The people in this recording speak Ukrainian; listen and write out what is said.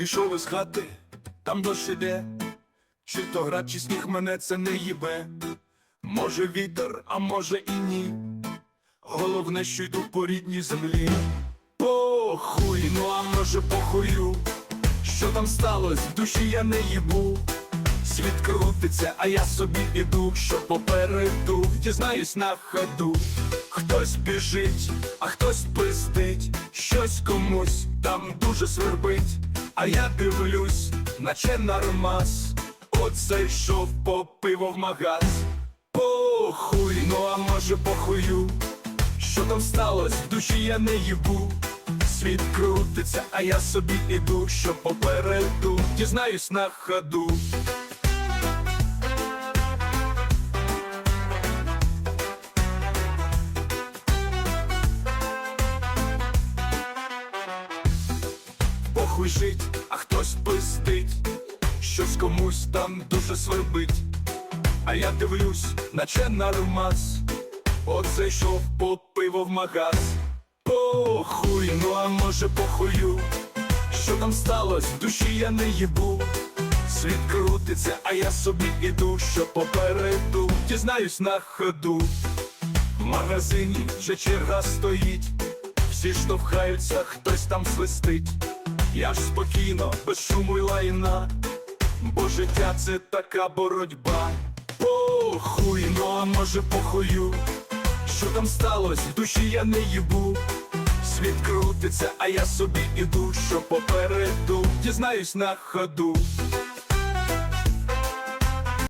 Пішов із хати, там дощ іде, чи то град, чи сніг мене це не їбе. Може вітер, а може і ні. Головне, що йду по рідній землі. Похуй, ну а може похую. Що там сталося, в душі я не їбу. Світ крутиться, а я собі іду, що попереду, дізнаюсь на ходу. Хтось біжить, а хтось пиздить, щось комусь там дуже свербить. А я дивлюсь, наче нормас. Оце йшов по пиво в магаз. Похуй, ну а може похую. Що там сталося, в душі я не їбу. Світ крутиться, а я собі іду, що попереду, дізнаюсь на ходу. Похуй жить, там дуже свербить. А я дивлюсь, наче нормас. Оце йшов по пиво в магаз. Похуй, ну а може похую. Що там сталося, душі я не їбу. Світ крутиться, а я собі іду, що попереду, дізнаюсь на ходу. В магазині вже черга стоїть, всі штовхаються, хтось там свистить. Я ж спокійно, без шуму й лайна, бо життя це така боротьба. Похуй, ну а може похую. Що там сталося, душі я не їбу. Світ крутиться, а я собі іду, що попереду, дізнаюсь на ходу.